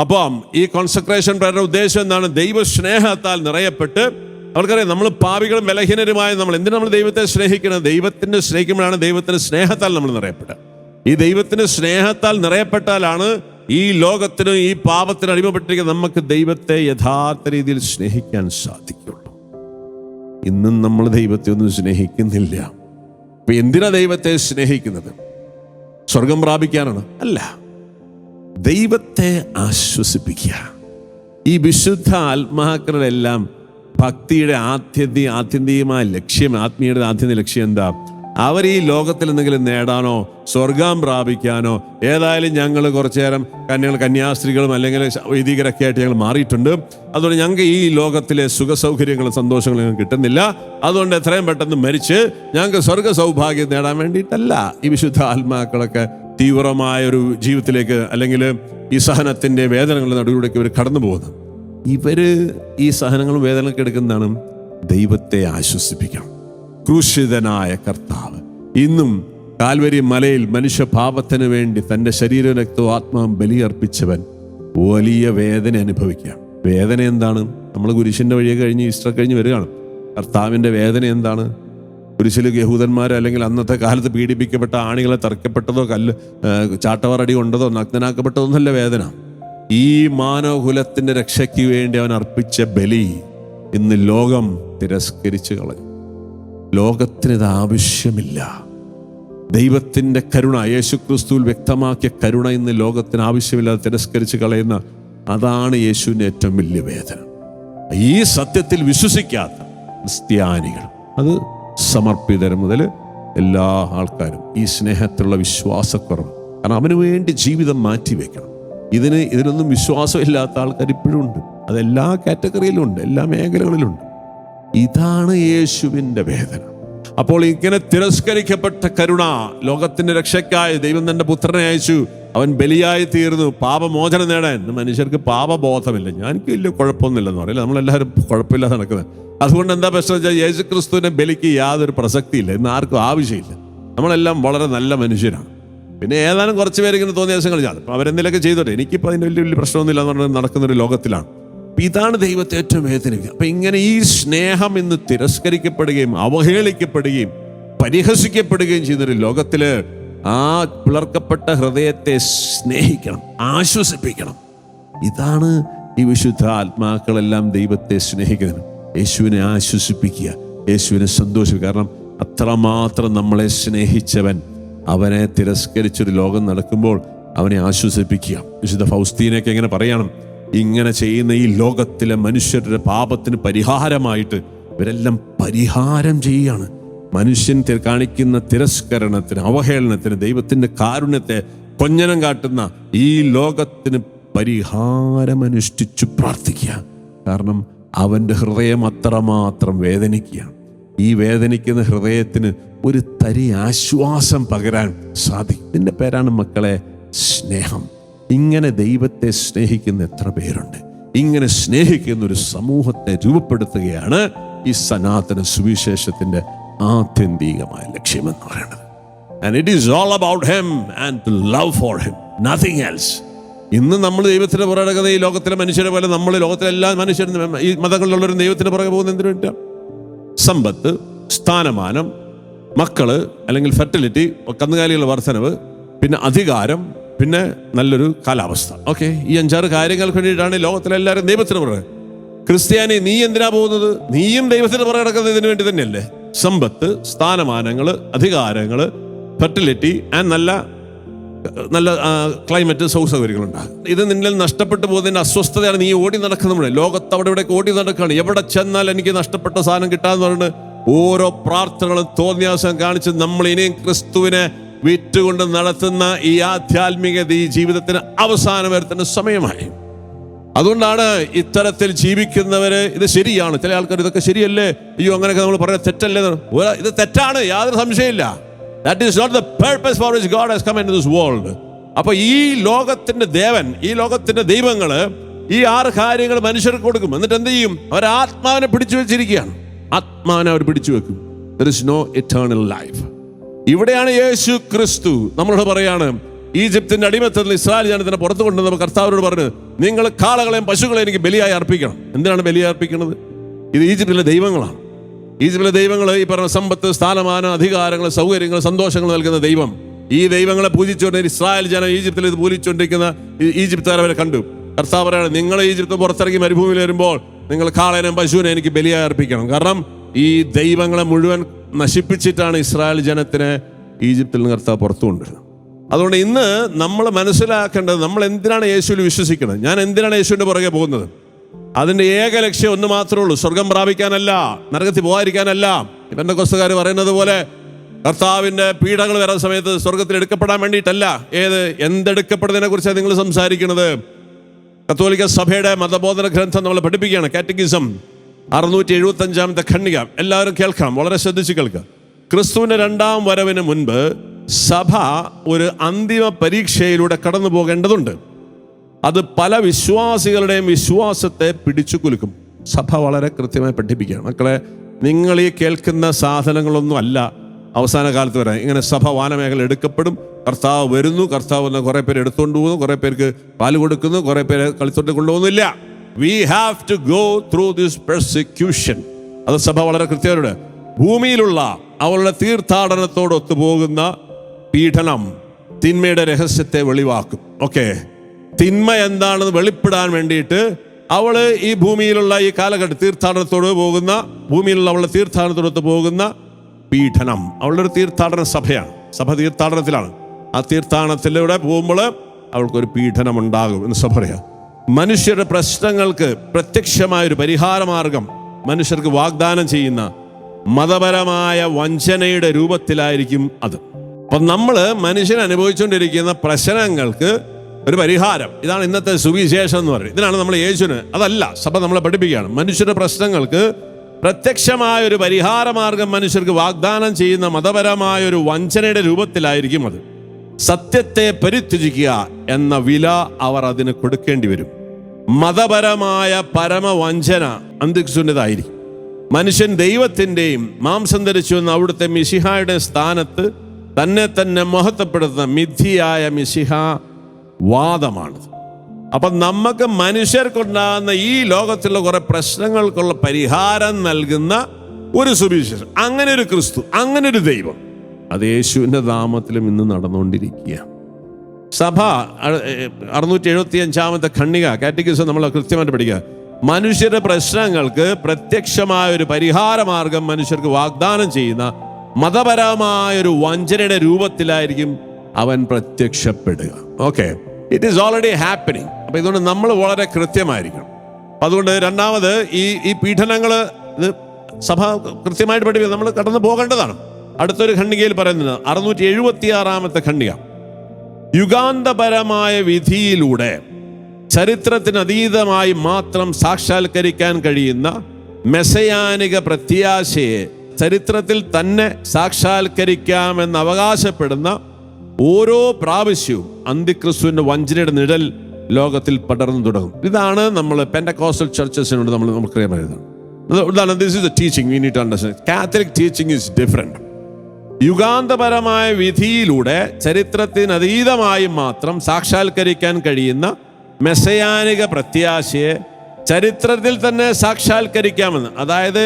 അപ്പം ഈ കോൺസെൻട്രേഷൻ പ്രയറുടെ ഉദ്ദേശം എന്താണ്? ദൈവസ്നേഹത്താൽ നിറയപ്പെട്ട് അവർക്കറിയാം നമ്മൾ പാപികളും ബലഹീനരുമായ നമ്മൾ. എന്തിനാണ് നമ്മൾ ദൈവത്തെ സ്നേഹിക്കണം? ദൈവത്തിന്റെ സ്നേഹിക്കുമ്പോഴാണ് ദൈവത്തിന്റെ സ്നേഹത്താൽ നമ്മൾ നിറയപ്പെടുക. ഈ ദൈവത്തിന്റെ സ്നേഹത്താൽ നിറയപ്പെട്ടാലാണ് ഈ ലോകത്തിനും ഈ പാപത്തിനും അടിമപ്പെട്ടിരിക്കുന്ന നമുക്ക് ദൈവത്തെ യഥാർത്ഥ രീതിയിൽ സ്നേഹിക്കാൻ സാധിക്കുള്ളൂ. ഇന്നും നമ്മൾ ദൈവത്തെ ഒന്നും സ്നേഹിക്കുന്നില്ല. അപ്പൊ എന്തിനാ ദൈവത്തെ സ്നേഹിക്കുന്നത്? സ്വർഗം പ്രാപിക്കാനാണ്? അല്ല. ദൈവത്തെ ആശ്വസിപ്പിക്കുക. ഈ വിശുദ്ധ ആത്മാക്കളുടെല്ലാം ഭക്തിയുടെ ആത്യന്തി ആത്യന്തികമായ ലക്ഷ്യം ആത്മീയുടെ ആത്യന്തിക ലക്ഷ്യം എന്താ? അവർ ഈ ലോകത്തിൽ എന്തെങ്കിലും നേടാനോ സ്വർഗം പ്രാപിക്കാനോ ഏതായാലും ഞങ്ങൾ കുറച്ചു നേരം കന്യകൾ കന്യാസ്ത്രീകളും അല്ലെങ്കിൽ വൈദികരൊക്കെ ആയിട്ട് ഞങ്ങൾ മാറിയിട്ടുണ്ട്. അതുകൊണ്ട് ഞങ്ങൾക്ക് ഈ ലോകത്തിലെ സുഖ സൗകര്യങ്ങളും സന്തോഷങ്ങളും ഞങ്ങൾക്ക് കിട്ടുന്നില്ല. അതുകൊണ്ട് എത്രയും പെട്ടെന്ന് മരിച്ച് ഞങ്ങൾക്ക് സ്വർഗ സൗഭാഗ്യം നേടാൻ വേണ്ടിയിട്ടല്ല. ഈ വിശുദ്ധ ആത്മാക്കളൊക്കെ തീവ്രമായ ഒരു ജീവിതത്തിലേക്ക് അല്ലെങ്കിൽ ഈ സഹനത്തിന്റെ വേദനകളുടെ നടുവിലൂടെയൊക്കെ ഇവർ കടന്നു പോകുന്നത് ഇവർ ഈ സഹനങ്ങളും വേദനകളൊക്കെ എടുക്കുന്നതാണ് ദൈവത്തെ ആശ്വസിപ്പിക്കണം. ക്രൂശിതനായ കർത്താവ്. ഇന്നും കാൽവരി മലയിൽ മനുഷ്യഭാവത്തിന് വേണ്ടി തന്റെ ശരീര രക്തവും ആത്മാവും ബലിയർപ്പിച്ചവൻ വലിയ വേദന അനുഭവിക്കുക വേദന എന്താണ്? നമ്മൾ കുരിശിന്റെ വഴിയെ കഴിഞ്ഞ് ഈസ്റ്റർ കഴിഞ്ഞ് വരികയാണ്. കർത്താവിന്റെ വേദന എന്താണ്? കുരിശിൽ യഹൂദന്മാർ അല്ലെങ്കിൽ അന്നത്തെ കാലത്ത് പീഡിപ്പിക്കപ്പെട്ട ആണികളെ തറക്കപ്പെട്ടതോ കല്ല് ചാട്ടവാറടി കൊണ്ടതോ നഗ്നനാക്കപ്പെട്ടതോ എന്നല്ല വേദന. ഈ മാനവകുലത്തിന്റെ രക്ഷയ്ക്ക് വേണ്ടി അവൻ അർപ്പിച്ച ബലി ഇന്ന് ലോകം തിരസ്കരിച്ചു കളയും. ലോകത്തിനിത് ആവശ്യമില്ല. ദൈവത്തിന്റെ കരുണ യേശുക്രിസ്തുവിൽ വ്യക്തമാക്കിയ കരുണ ഇന്ന് ലോകത്തിന് ആവശ്യമില്ലാതെ തിരസ്കരിച്ച് കളയുന്ന അതാണ് യേശുവിന്റെ ഏറ്റവും വലിയ വേദന. ഈ സത്യത്തിൽ വിശ്വസിക്കാത്ത ക്രിസ്ത്യാനികൾ അത് സമർപ്പിതർ മുതൽ എല്ലാ ആൾക്കാരും ഈ സ്നേഹത്തിലുള്ള വിശ്വാസക്കുറവ്. കാരണം അവന് വേണ്ടി ജീവിതം മാറ്റിവെക്കണം. ഇതിന് ഇതിനൊന്നും വിശ്വാസമില്ലാത്ത ആൾക്കാർ ഇപ്പോഴും ഉണ്ട്. അതെല്ലാ കാറ്റഗറിയിലും ഉണ്ട് എല്ലാ മേഖലകളിലുണ്ട് ഇതാണ് യേശുവിന്റെ വേദന. അപ്പോൾ ഇങ്ങനെ തിരസ്കരിക്കപ്പെട്ട കരുണ ലോകത്തിന്റെ രക്ഷയ്ക്കായി ദൈവം തന്റെ പുത്രനെ അയച്ചു. അവൻ ബലിയായി തീർന്നു. പാപമോചനം നേടാൻ. മനുഷ്യർക്ക് പാപബോധമില്ല. ഞാനിക്ക് വലിയ കുഴപ്പമൊന്നുമില്ലെന്ന് പറയില്ല നമ്മളെല്ലാവരും കുഴപ്പമില്ലാതെ നടക്കുന്നത്. അതുകൊണ്ട് എന്താ പ്രശ്നം വെച്ചാൽ യേശു ക്രിസ്തുവിനെ ബലിക്ക് യാതൊരു പ്രസക്തിയില്ല. ഇന്ന് ആർക്കും ആവശ്യമില്ല. നമ്മളെല്ലാം വളരെ നല്ല മനുഷ്യരാണ്. പിന്നെ ഏതാനും കുറച്ച് പേരിങ്ങനെ തോന്നിയ ദിവസങ്ങൾ ഞാൻ. അപ്പോൾ അവരെന്തെങ്കിലുമൊക്കെ ചെയ്തോട്ടെ. എനിക്കിപ്പോൾ അതിന് വലിയ വലിയ പ്രശ്നമൊന്നുമില്ല എന്ന് പറഞ്ഞാൽ നടക്കുന്നൊരു ലോകത്തിലാണ്. അപ്പം ഇതാണ് ദൈവത്തെ ഏറ്റവും വേദനിക്കുക. അപ്പം ഇങ്ങനെ ഈ സ്നേഹം ഇന്ന് തിരസ്കരിക്കപ്പെടുകയും അവഹേളിക്കപ്പെടുകയും പരിഹസിക്കപ്പെടുകയും ചെയ്യുന്നൊരു ലോകത്തിൽ ആ പിളർക്കപ്പെട്ട ഹൃദയത്തെ സ്നേഹിക്കണം ആശ്വസിപ്പിക്കണം. ഇതാണ് ഈ വിശുദ്ധ ആത്മാക്കളെല്ലാം ദൈവത്തെ സ്നേഹിക്കുന്നതിന് യേശുവിനെ ആശ്വസിപ്പിക്കുക യേശുവിനെ സന്തോഷിക്കുക കാരണം അത്രമാത്രം നമ്മളെ സ്നേഹിച്ചവൻ അവനെ തിരസ്കരിച്ചൊരു ലോകം നടക്കുമ്പോൾ അവനെ ആശ്വസിപ്പിക്കുക. വിശുദ്ധ ഫൗസ്തീനൊക്കെ എങ്ങനെ പറയണം? ഇങ്ങനെ ചെയ്യുന്ന ഈ ലോകത്തിലെ മനുഷ്യരുടെ പാപത്തിന് പരിഹാരമായിട്ട് ഇവരെല്ലാം പരിഹാരം ചെയ്യുകയാണ്. മനുഷ്യൻ കാണിക്കുന്ന തിരസ്കരണത്തിന് അവഹേളനത്തിന് ദൈവത്തിന്റെ കാരുണ്യത്തെ കൊഞ്ഞനം കാട്ടുന്ന ഈ ലോകത്തിന് പരിഹാരമനുഷ്ഠിച്ചു പ്രാർത്ഥിക്കുക. കാരണം അവന്റെ ഹൃദയം അത്രമാത്രം വേദനിക്കുകയാണ്. ഈ വേദനിക്കുന്ന ഹൃദയത്തിന് ഒരു തരി ആശ്വാസം പകരാൻ സാധിക്കും. എന്റെ പേരാണ് മക്കളെ സ്നേഹം. ഇങ്ങനെ ദൈവത്തെ സ്നേഹിക്കുന്ന എത്ര പേരുണ്ട്. ഇങ്ങനെ സ്നേഹിക്കുന്ന ഒരു സമൂഹത്തെ രൂപപ്പെടുത്തുകയാണ് ഈ സനാതന സുവിശേഷത്തിന്റെ ആത്യന്തികമായ ലക്ഷ്യമെന്ന് പറയുന്നത്. And it is all about him and love for him nothing else ഇന്ന് നമ്മൾ ദൈവത്തിന് പുറകെ ഈ ലോകത്തിലെ മനുഷ്യരെ പോലെ നമ്മൾ ലോകത്തിലെ എല്ലാ മനുഷ്യരും ഈ മതങ്ങളിലുള്ളവരും ദൈവത്തിന് പുറകെ പോകുന്ന എന്തിനു വേണ്ടിയാണ് സമ്പത്ത് സ്ഥാനമാനം മക്കൾ അല്ലെങ്കിൽ ഫെർട്ടിലിറ്റി കന്നുകാലികളുടെ വർധനവ് പിന്നെ അധികാരം പിന്നെ നല്ലൊരു കാലാവസ്ഥ. ഓക്കെ ഈ അഞ്ചാറ് കാര്യങ്ങൾക്ക് വേണ്ടിയിട്ടാണ് ലോകത്തിലെ എല്ലാവരും ദൈവത്തിന് പുറകെ. ക്രിസ്ത്യാനി നീ എന്തിനാ പോകുന്നത്? നീയും ദൈവത്തിന് പുറകെ നടക്കുന്നത് ഇതിനു വേണ്ടി തന്നെയല്ലേ? സമ്പത്ത് സ്ഥാനമാനങ്ങൾ അധികാരങ്ങൾ ഫെർട്ടിലിറ്റി ആൻഡ് നല്ല നല്ല ക്ലൈമറ്റ് സൗസൗകര്യങ്ങളുണ്ട്. ഇത് നിന്നിൽ നഷ്ടപ്പെട്ടു പോകുന്നതിന്റെ അസ്വസ്ഥതയാണ് നീ ഓടി നടക്കുന്നത് ലോകത്ത് അവിടെ ഇവിടെ ഓടി നടക്കുകയാണ്. എവിടെ ചെന്നാൽ എനിക്ക് നഷ്ടപ്പെട്ട സാധനം കിട്ടാന്ന് പറഞ്ഞിട്ട് ഓരോ പ്രാർത്ഥനകളും തോന്നിയാസം കാണിച്ച് നമ്മൾ ഇനിയും ക്രിസ്തുവിനെ വിറ്റുകൊണ്ട് നടത്തുന്ന ഈ ആധ്യാത്മികത ഈ ജീവിതത്തിന് അവസാനം വരുത്തുന്ന സമയമായി. അതുകൊണ്ടാണ് ഇത്തരത്തിൽ ജീവിക്കുന്നവര് ഇത് ശരിയാണ്. ചില ആൾക്കാർ ഇതൊക്കെ ശരിയല്ലേ? അയ്യോ അങ്ങനെയൊക്കെ നമ്മൾ പറയാം തെറ്റല്ലേ. ഇത് തെറ്റാണ്. യാതൊരു സംശയമില്ല that is not the purpose for which God has come in this world അപ്പൊ ഈ ലോകത്തിന്റെ ദേവൻ ഈ ലോകത്തിന്റെ ദൈവങ്ങൾ ഈ ആറ് കാര്യങ്ങൾ മനുഷ്യർക്ക് കൊടുക്കും. എന്നിട്ട് എന്ത് ചെയ്യും? അവർ ആത്മാവിനെ പിടിച്ചു വെച്ചിരിക്കുകയാണ്. ആത്മാവിനെ അവർ പിടിച്ചു വെക്കും. There is no eternal life ഇവിടെയാണ് യേശു ക്രിസ്തു. നമ്മളോട് പറയാണ് ഈജിപ്തിന്റെ അടിമത്തത്തിൽ ഇസ്രായേൽ ജനത്തിനെ പുറത്തു കൊണ്ടുവന്ന കർത്താവിനോട് പറഞ്ഞു നിങ്ങൾ കാളകളെയും പശുക്കളെയും എനിക്ക് ബലിയായി അർപ്പിക്കണം. എന്തിനാണ് ബലിയായി അർപ്പിക്കുന്നത് ഇത് ഈജിപ്തിലെ ദൈവങ്ങളാണ്. ഈജിപ്തിലെ ദൈവങ്ങൾ ഈ പറഞ്ഞ സമ്പത്ത് സ്ഥാനമാന അധികാരങ്ങൾ സൗകര്യങ്ങൾ സന്തോഷങ്ങൾ നൽകുന്ന ദൈവം. ഈ ദൈവങ്ങളെ പൂജിച്ചുകൊണ്ട് ഇസ്രായേൽ ജനം ഈജിപ്തിൽ ഇത് പൂജിച്ചുകൊണ്ടിരിക്കുന്ന ഈജിപ്തുകാരവരെ കണ്ടു. കർത്താവ് പറയാണ് നിങ്ങൾ ഈജിപ്ത് പുറത്തിറങ്ങി മരുഭൂമിയിൽ വരുമ്പോൾ നിങ്ങൾ കാളേനും പശുവിനെ എനിക്ക് ബലിയായി അർപ്പിക്കണം. കാരണം ഈ ദൈവങ്ങളെ മുഴുവൻ നശിപ്പിച്ചിട്ടാണ് ഇസ്രായേൽ ജനത്തിനെ ഈജിപ്തിൽ നിന്ന് കർത്താവ് പുറത്തു കൊണ്ടുവരുന്നത്. അതുകൊണ്ട് ഇന്ന് നമ്മൾ മനസ്സിലാക്കേണ്ടത് നമ്മൾ എന്തിനാണ് യേശുവിൽ വിശ്വസിക്കുന്നത്? ഞാൻ എന്തിനാണ് യേശുവിന്റെ പുറകെ പോകുന്നത്? അതിന്റെ ഏക ലക്ഷ്യം ഒന്ന് മാത്രമേ ഉള്ളൂ. സ്വർഗം പ്രാപിക്കാനല്ല നരകത്തിൽ പോകാതിരിക്കാനല്ല. ഇവന്റെ കൊസ്തുകാർ പറയുന്നത് പോലെ കർത്താവിന്റെ പീഡകൾ വരുന്ന സമയത്ത് സ്വർഗത്തിൽ എടുക്കപ്പെടാൻ വേണ്ടിയിട്ടല്ല. ഏത് എന്തെടുക്കപ്പെടുന്നതിനെ കുറിച്ചാണ് നിങ്ങൾ സംസാരിക്കുന്നത്? കത്തോലിക്ക സഭയുടെ മതബോധന ഗ്രന്ഥം നമ്മൾ പഠിപ്പിക്കുകയാണ്. കാറ്റഗിസം അറുന്നൂറ്റി എഴുപത്തി അഞ്ചാമത്തെ ഖണ്ഡിക. എല്ലാവരും കേൾക്കാം. വളരെ ശ്രദ്ധിച്ച് കേൾക്കുക. ക്രിസ്തുവിന്റെ രണ്ടാം വരവിന് മുൻപ് സഭ ഒരു അന്തിമ പരീക്ഷയിലൂടെ കടന്നു പോകേണ്ടതുണ്ട് അത് പല വിശ്വാസികളുടെയും വിശ്വാസത്തെ പിടിച്ചു കുലുക്കും. സഭ വളരെ കൃത്യമായി പഠിപ്പിക്കുകയാണ്. മക്കളെ നിങ്ങൾ ഈ കേൾക്കുന്ന സാധനങ്ങളൊന്നും അല്ല അവസാന കാലത്ത് വരാൻ ഇങ്ങനെ സഭ വാനമേഖല എടുക്കപ്പെടും. കർത്താവ് വരുന്നു. കർത്താവ് വന്ന് കുറെ പേര് എടുത്തുകൊണ്ട് പോകുന്നു. കുറെ പേർക്ക് പാൽ കൊടുക്കുന്നു. കുറെ പേര് കളിത്തോട്ട് കൊണ്ടുപോകുന്നില്ല. We have to go through this persecution അത് സഭ വളരെ കൃത്യമായിട്ട് ഭൂമിയിലുള്ള അവളുടെ തീർത്ഥാടനത്തോടൊത്തു പോകുന്ന പീഡനം തിന്മയുടെ രഹസ്യത്തെ വെളിവാക്കും. ഓക്കെ തിന്മ എന്താണെന്ന് വെളിപ്പെടാൻ വേണ്ടിയിട്ട് അവൾ ഈ ഭൂമിയിലുള്ള ഈ കാലഘട്ട തീർത്ഥാടനത്തോട് പോകുന്ന ഭൂമിയിലുള്ള അവളുടെ തീർത്ഥാടനത്തോടൊത്ത് പോകുന്ന പീഠനം അവളുടെ ഒരു തീർത്ഥാടന സഭയാണ്. സഭ തീർത്ഥാടനത്തിലാണ്. ആ തീർത്ഥാടനത്തിലൂടെ പോകുമ്പോൾ അവൾക്കൊരു പീഡനം ഉണ്ടാകും എന്ന് സഭ പറയാം. മനുഷ്യരുടെ പ്രശ്നങ്ങൾക്ക് പ്രത്യക്ഷമായ ഒരു പരിഹാരമാർഗം മനുഷ്യർക്ക് വാഗ്ദാനം ചെയ്യുന്ന മതപരമായ വഞ്ചനയുടെ രൂപത്തിലായിരിക്കും അത്. അപ്പം നമ്മൾ മനുഷ്യൻ അനുഭവിച്ചുകൊണ്ടിരിക്കുന്ന പ്രശ്നങ്ങൾക്ക് ഒരു പരിഹാരം. ഇതാണ് ഇന്നത്തെ സുവിശേഷം എന്ന് പറയുന്നത്. ഇതിനാണ് നമ്മൾ യേശുവിന് അതല്ല സഭ നമ്മളെ പഠിപ്പിക്കുകയാണ്. മനുഷ്യരുടെ പ്രശ്നങ്ങൾക്ക് പ്രത്യക്ഷമായ ഒരു പരിഹാര മാർഗം മനുഷ്യർക്ക് വാഗ്ദാനം ചെയ്യുന്ന മതപരമായ ഒരു വഞ്ചനയുടെ രൂപത്തിലായിരിക്കും അത്. സത്യത്തെ പരിത്യജിക്കുക എന്ന വില അവർ അതിന് കൊടുക്കേണ്ടി വരും. മതപരമായ പരമവഞ്ചന അന്ത്യസുന്നതായിരിക്കും മനുഷ്യൻ ദൈവത്തിന്റെയും മാംസം ധരിച്ചു എന്ന അവിടുത്തെ മിശിഹായുടെ സ്ഥാനത്ത് തന്നെ തന്നെ മഹത്വപ്പെടുത്തുന്ന മിഥിയായ മിശിഹ വാദമാണ് അപ്പം നമുക്ക് മനുഷ്യർക്കുണ്ടാകുന്ന ഈ ലോകത്തിലുള്ള കുറെ പ്രശ്നങ്ങൾക്കുള്ള പരിഹാരം നൽകുന്ന ഒരു സുവിശേഷം. അങ്ങനെ ഒരു ക്രിസ്തു അങ്ങനെ ഒരു ദൈവം. അത് യേശുവിന്റെ നാമത്തിലും ഇന്ന് നടന്നുകൊണ്ടിരിക്കുക സഭ അറുന്നൂറ്റി എഴുപത്തി അഞ്ചാമത്തെ ഖണ്ണിക കാറ്റഗിസം നമ്മൾ കൃത്യമായിട്ട് പഠിക്കുക. മനുഷ്യരുടെ പ്രശ്നങ്ങൾക്ക് പ്രത്യക്ഷമായ ഒരു പരിഹാര മാർഗം മനുഷ്യർക്ക് വാഗ്ദാനം ചെയ്യുന്ന മതപരമായ ഒരു വഞ്ചനയുടെ രൂപത്തിലായിരിക്കും അവൻ പ്രത്യക്ഷപ്പെടുക. Okay. It is already happening അപ്പോൾ ഇതുകൊണ്ട് നമ്മൾ വളരെ കൃത്യമായിരിക്കണം. അതുകൊണ്ട് രണ്ടാമത് ഈ ഈ പീഡനങ്ങൾ ഇത് സഭ കൃത്യമായിട്ട് പഠിപ്പിക്കുക. നമ്മൾ കടന്നു പോകേണ്ടതാണ്. അടുത്തൊരു ഖണ്ഡികയിൽ പറയുന്നത് അറുന്നൂറ്റി എഴുപത്തി ആറാമത്തെ ഖണ്ഡിക. യുഗാന്തപരമായ വിധിയിലൂടെ ചരിത്രത്തിന് അതീതമായി മാത്രം സാക്ഷാത്കരിക്കാൻ കഴിയുന്ന മെസയാനിക പ്രത്യാശയെ ചരിത്രത്തിൽ തന്നെ സാക്ഷാത്കരിക്കാമെന്ന് അവകാശപ്പെടുന്ന ഓരോ പ്രാവശ്യവും അന്തിക്രിസ്തുവിന്റെ വഞ്ചനയുടെ നിഴൽ ലോകത്തിൽ പടർന്നു തുടങ്ങും. ഇതാണ് നമ്മൾ പെൻഡക്കോസ്റ്റൽ ചർച്ചസിനോട് നമ്മൾ നമുക്ക് teaching Catholic teaching is different യുഗാന്തപരമായ വിധിയിലൂടെ ചരിത്രത്തിനതീതമായി മാത്രം സാക്ഷാത്കരിക്കാൻ കഴിയുന്ന മെസയാനിക പ്രത്യാശയെ ചരിത്രത്തിൽ തന്നെ സാക്ഷാത്കരിക്കാമെന്ന്. അതായത്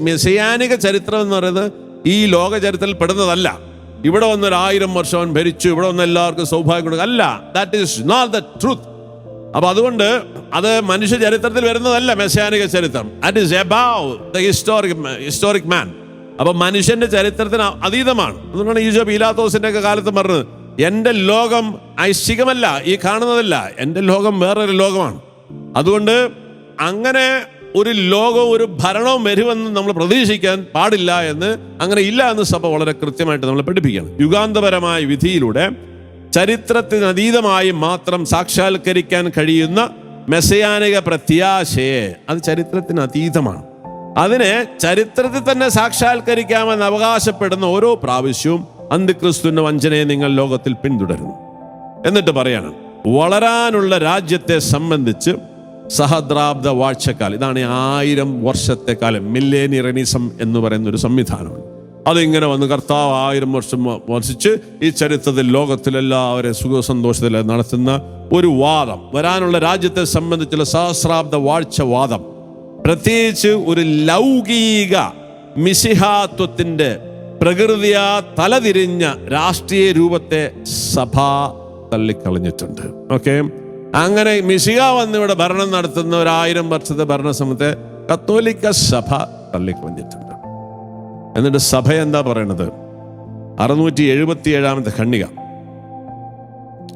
മെസ്സയാനിക ചരിത്രം എന്ന് പറയുന്നത് ഈ ലോക ചരിത്രത്തിൽ പെടുന്നതല്ല. ഇവിടെ വന്ന് ഒരായിരം വർഷം അവൻ ഭരിച്ചു. ഇവിടെ വന്ന് എല്ലാവർക്കും സൗഭാഗ്യം കൊടുക്കുക. അല്ല that is not the truth അപ്പൊ അതുകൊണ്ട് അത് മനുഷ്യ ചരിത്രത്തിൽ വരുന്നതല്ല മെസ്സാനിക ചരിത്രം. That is above the historic historic man അപ്പൊ മനുഷ്യന്റെ ചരിത്രത്തിന് അതീതമാണ്. അതുകൊണ്ടാണ് ഈശോ പീലാത്തോസിന്റെ ഒക്കെ കാലത്ത് പറഞ്ഞത് എന്റെ ലോകം ഐശ്വികമല്ല ഈ കാണുന്നതല്ല. എന്റെ ലോകം വേറൊരു ലോകമാണ്. അതുകൊണ്ട് അങ്ങനെ ഒരു ലോകവും ഒരു ഭരണവും വരുമെന്ന് നമ്മൾ പ്രതീക്ഷിക്കാൻ പാടില്ല എന്ന് അങ്ങനെ ഇല്ല എന്ന് സഭ വളരെ കൃത്യമായിട്ട് നമ്മൾ പഠിപ്പിക്കുകയാണ്. യുഗാന്തപരമായ വിധിയിലൂടെ ചരിത്രത്തിനതീതമായി മാത്രം സാക്ഷാത്കരിക്കാൻ കഴിയുന്ന മെസ്സിയാനിക പ്രത്യാശയെ അത് ചരിത്രത്തിനതീതമാണ് അതിനെ ചരിത്രത്തിൽ തന്നെ സാക്ഷാത്കരിക്കാമെന്ന് അവകാശപ്പെടുന്ന ഓരോ പ്രാവശ്യവും അന്തിക്രിസ്തുവിന്റെ വഞ്ചനയെ നിങ്ങൾ ലോകത്തിൽ പിന്തുടരുന്നു. എന്നിട്ട് പറയാണ് വളരാനുള്ള രാജ്യത്തെ സംബന്ധിച്ച് സഹദ്രാബ്ദ വാഴ്ചക്കാലം. ഇതാണ് ആയിരം വർഷത്തെ കാലം. മില്ലേനിയറിനിസം എന്ന് പറയുന്ന ഒരു സംവിധാനമാണ്. അതിങ്ങനെ വന്ന് കർത്താവ് ആയിരം വർഷം വർഷിച്ച് ഈ ചരിത്രത്തിൽ ലോകത്തിലെല്ലാവരെയും സുഖസന്തോഷത്തിൽ നടത്തുന്ന ഒരു വാദം. വരാനുള്ള രാജ്യത്തെ സംബന്ധിച്ചുള്ള സഹസ്രാബ്ദ വാഴ്ച വാദം. പ്രത്യേകിച്ച് ഒരു ലൗകിക മിശിഹാത്വത്തിന്റെ പ്രകൃതിയാ തലതിരിഞ്ഞ രാഷ്ട്രീയ രൂപത്തെ സഭ തള്ളിക്കളഞ്ഞിട്ടുണ്ട്. ഓക്കെ? അങ്ങനെ മിശിക വന്നിവിടെ ഭരണം നടത്തുന്ന ഒരു ആയിരം വർഷത്തെ ഭരണസമയത്തെ കത്തോലിക്ക സഭ തള്ളിക്കളഞ്ഞിട്ടുണ്ട്. എന്നിട്ട് സഭ എന്താ പറയണത്? അറുന്നൂറ്റി എഴുപത്തി ഏഴാമത്തെ ഖണ്ണിക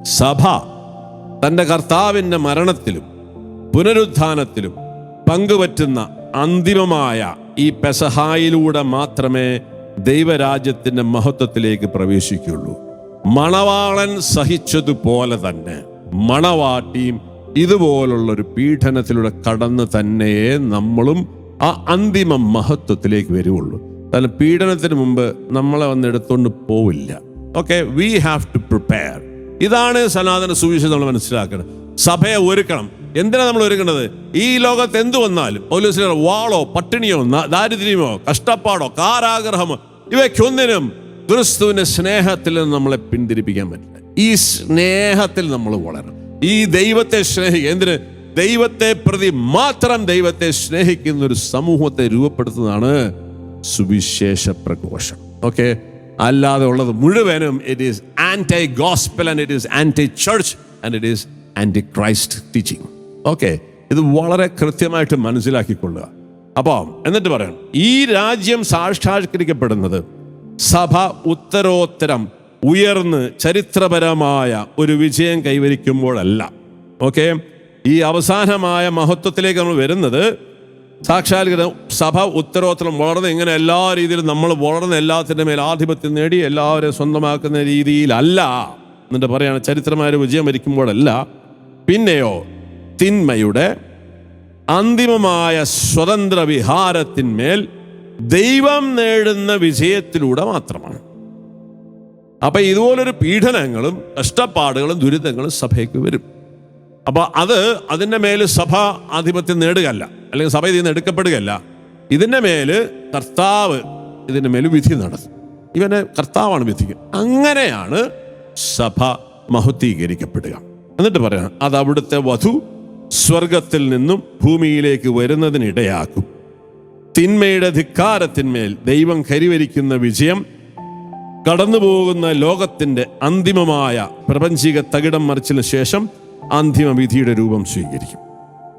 സഭ തന്റെ കർത്താവിന്റെ മരണത്തിലും പുനരുത്ഥാനത്തിലും പങ്കുപറ്റുന്ന അന്തിമമായ ഈ പെസഹായിലൂടെ മാത്രമേ ദൈവരാജ്യത്തിന്റെ മഹത്വത്തിലേക്ക് പ്രവേശിക്കുള്ളൂ മണവാളൻ സഹിച്ചതുപോലെ തന്നെ. മണവാട്ടിയും ഇതുപോലുള്ള ഒരു പീഡനത്തിലൂടെ കടന്ന് തന്നെയേ നമ്മളും ആ അന്തിമ മഹത്വത്തിലേക്ക് വരുവുള്ളൂ. കാരണം പീഡനത്തിന് മുമ്പ് നമ്മളെ വന്ന് എടുത്തുകൊണ്ട് പോവില്ല. Okay we have to prepare ഇതാണ് സനാതന സുവിശേഷം നമ്മൾ മനസ്സിലാക്കണം സഭയെ ഒരുക്കണം. എന്തിനാ നമ്മൾ ഒരുക്കേണ്ടത്? ഈ ലോകത്ത് എന്തു വന്നാലും പൗലോസിലെ വാളോ പട്ടിണിയോ ദാരിദ്ര്യമോ കഷ്ടപ്പാടോ കാരാഗ്രഹമോ ഇവയ്ക്കൊന്നിനും ക്രിസ്തുവിന്റെ സ്നേഹത്തിൽ നിന്ന് നമ്മളെ പിന്തിരിപ്പിക്കാൻ പറ്റില്ല. ഈ സ്നേഹത്തിൽ നമ്മൾ വളരണം. ഈ ദൈവത്തെ സ്നേഹിക്കുക എന്തിന്? ദൈവത്തെ പ്രതി മാത്രം ദൈവത്തെ സ്നേഹിക്കുന്ന ഒരു സമൂഹത്തെ രൂപപ്പെടുത്തുന്നതാണ് സുവിശേഷ പ്രഘോഷം. ഓക്കെ അല്ലാതെ ഉള്ളത് മുഴുവനും it is anti gospel and it is anti church and it is anti Christ teaching okay ഇത് വളരെ കൃത്യമായിട്ട് മനസ്സിലാക്കിക്കൊള്ളുക. അപ്പോൾ എന്നിട്ട് പറയണം ഈ രാജ്യം സാക്ഷാത്കരിക്കപ്പെടുന്നത് സഭ ഉത്തരോത്തരം ഉയർന്ന് ചരിത്രപരമായ ഒരു വിജയം കൈവരിക്കുമ്പോഴല്ല. ഓക്കെ ഈ അവസാനമായ മഹത്വത്തിലേക്ക് നമ്മൾ വരുന്നത് സാക്ഷാൽ സഭ ഉത്തരോത്തരം വളർന്ന് ഇങ്ങനെ എല്ലാ രീതിയിലും നമ്മൾ വളർന്ന് എല്ലാത്തിന്റെ മേൽ ആധിപത്യം നേടി എല്ലാവരെയും സ്വന്തമാക്കുന്ന രീതിയിലല്ല എന്നിട്ട് പറയാണ് ചരിത്രമായ വിജയം വരിക്കുമ്പോഴല്ല. പിന്നെയോ തിന്മയുടെ അന്തിമമായ സ്വതന്ത്ര വിഹാരത്തിന്മേൽ ദൈവം നേടുന്ന വിജയത്തിലൂടെ മാത്രമാണ്. അപ്പൊ ഇതുപോലൊരു പീഡനങ്ങളും കഷ്ടപ്പാടുകളും ദുരിതങ്ങളും സഭയ്ക്ക് വരും. അപ്പൊ അത് അതിന്റെ മേൽ സഭ ആധിപത്യം നേടുകയല്ല അല്ലെങ്കിൽ സഭ ഇതിൽ നിന്ന് എടുക്കപ്പെടുകയല്ല. ഇതിന്റെ മേൽ കർത്താവ് ഇതിന്റെ മേൽ വിധി നടത്തും. ഇവനെ കർത്താവാണ് വിധിക്കുക. അങ്ങനെയാണ് സഭ മഹത്വീകരിക്കപ്പെടുക. എന്നിട്ട് പറയാം അത് അവിടുത്തെ വധു സ്വർഗത്തിൽ നിന്നും ഭൂമിയിലേക്ക് വരുന്നതിനിടയാക്കും. തിന്മയുടെ ധിക്കാരത്തിന്മേൽ ദൈവം കരിവരിക്കുന്ന വിജയം കടന്നുപോകുന്ന ലോകത്തിന്റെ അന്തിമമായ പ്രപഞ്ചിക തകിടം മറിച്ചിന് ശേഷം അന്തിമ വിധിയുടെ രൂപം സ്വീകരിക്കും.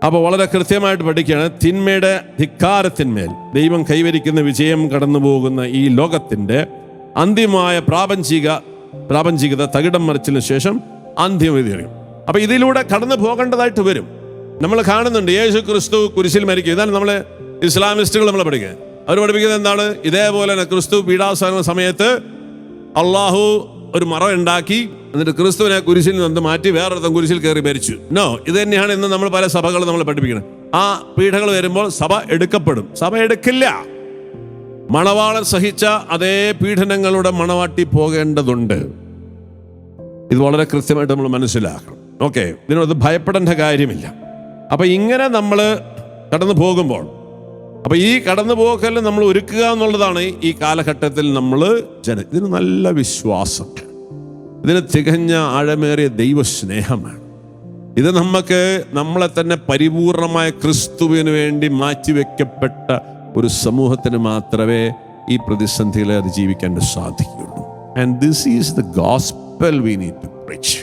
അപ്പോൾ വളരെ കൃത്യമായിട്ട് പഠിക്കുകയാണ് തിന്മയുടെ ധിക്കാരത്തിന്മേൽ ദൈവം കൈവരിക്കുന്ന വിജയം കടന്നുപോകുന്ന ഈ ലോകത്തിന്റെ അന്തിമമായ പ്രാപഞ്ചിക പ്രാപഞ്ചികത തകിടം മറിച്ചതിന് ശേഷം അന്തിമ വിധി അറിയും. അപ്പോൾ ഇതിലൂടെ കടന്നു പോകേണ്ടതായിട്ട് വരും. നമ്മൾ കാണുന്നുണ്ട് യേശു ക്രിസ്തു കുരിശിൽ മരിക്കും. ഇതാണ് നമ്മൾ ഇസ്ലാമിസ്റ്റുകൾ നമ്മൾ പഠിക്കുക അവർ പഠിപ്പിക്കുന്നത് എന്താണ്? ഇതേപോലെ തന്നെ ക്രിസ്തു പീഡാസന സമയത്ത് അള്ളാഹു ഒരു മറ ഉണ്ടാക്കി എന്നിട്ട് ക്രിസ്തുവിനെ കുരിശിൽ നിന്ന് മാറ്റി വേറൊരുത്തം കുരിശിൽ കയറി മരിച്ചു നോ ഇത് തന്നെയാണ് ഇന്ന് നമ്മൾ പല സഭകളും നമ്മൾ പഠിപ്പിക്കുന്നത്. ആ പീഠകൾ വരുമ്പോൾ സഭ എടുക്കപ്പെടും. സഭ എടുക്കില്ല. മണവാളൻ സഹിച്ച അതേ പീഡനങ്ങളുടെ മണവാട്ടി പോകേണ്ടതുണ്ട്. ഇത് വളരെ കൃത്യമായിട്ട് നമ്മൾ മനസ്സിലാക്കണം. ഓക്കെ ഇതിനോട് ഭയപ്പെടേണ്ട കാര്യമില്ല. അപ്പൊ ഇങ്ങനെ നമ്മൾ കടന്നു പോകുമ്പോൾ അപ്പൊ ഈ കടന്നു പോക്കൽ നമ്മൾ ഒരുക്കുക എന്നുള്ളതാണ് ഈ കാലഘട്ടത്തിൽ നമ്മൾ ജന ഇതിന് നല്ല വിശ്വാസം. ഇതിന് തികഞ്ഞ ആഴമേറിയ ദൈവസ്നേഹമാണ്. ഇത് നമുക്ക് നമ്മളെ തന്നെ പരിപൂർണമായ ക്രിസ്തുവിന് വേണ്ടി മാറ്റിവെക്കപ്പെട്ട ഒരു സമൂഹത്തിന് മാത്രമേ ഈ പ്രതിസന്ധികളെ അതിജീവിക്കാൻ സാധിക്കുകയുള്ളൂ. And this is the gospel we need to preach